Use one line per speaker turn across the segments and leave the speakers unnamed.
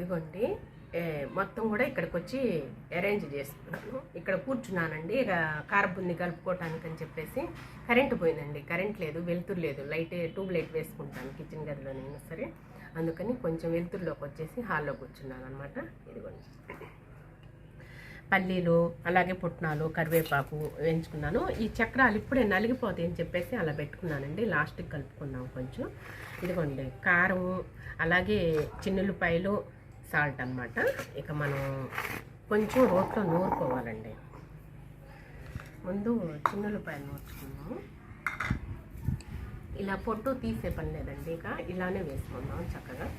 ఇదిగోండి. మొత్తం కూడా ఇక్కడికి వచ్చి అరేంజ్ చేసుకున్నాను ఇక్కడ కూర్చున్నానండి. ఇక కారబుంది కలుపుకోవటానికి అని చెప్పేసి కరెంటు పోయిందండి. కరెంట్ లేదు వెలుతురు లేదు. లైట్ ట్యూబ్ లైట్ వేసుకుంటాను కిచెన్ గదిలోనైనా సరే. అందుకని కొంచెం వెలుతురులోకి వచ్చేసి హాల్లో కూర్చున్నాను అనమాట ఇదిగోండి. పల్లీలు అలాగే పుట్నాలు కరివేపాకు వేయించుకున్నాను. ఈ చక్రాలు ఇప్పుడే నలిగిపోతాయి అని చెప్పేసి అలా పెట్టుకున్నానండి. లాస్ట్కి కలుపుకున్నాం కొంచెం. ఇదిగోండి కారం అలాగే చిన్నులపాయలు సాల్ట్ అన్నమాట. ఇక మనం కొంచెం రోట్లో నూరుకోవాలండి. ముందు చిన్నులపాయలు నూర్చుకున్నాము ఇలా పొట్టు తీసే పని లేదండి ఇక. ఇలానే వేసుకుందాం చక్కగా.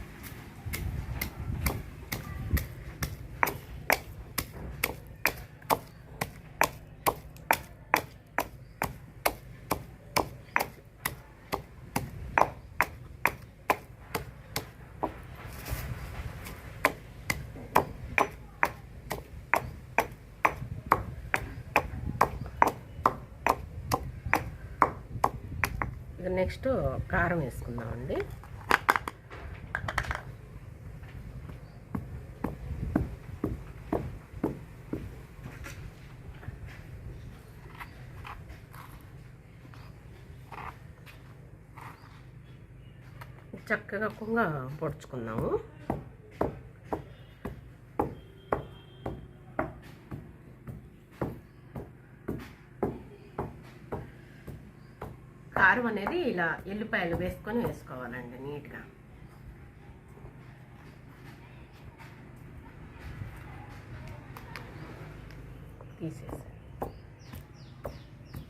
ఇక నెక్స్ట్ కారం వేసుకుందామండి. చక్కగా కుంగ పొడుచుకుందాము. కారం అనేది ఇలా ఎల్లిపాయలు వేసుకొని వేసుకోవాలండి నీట్గా. తీసేసాను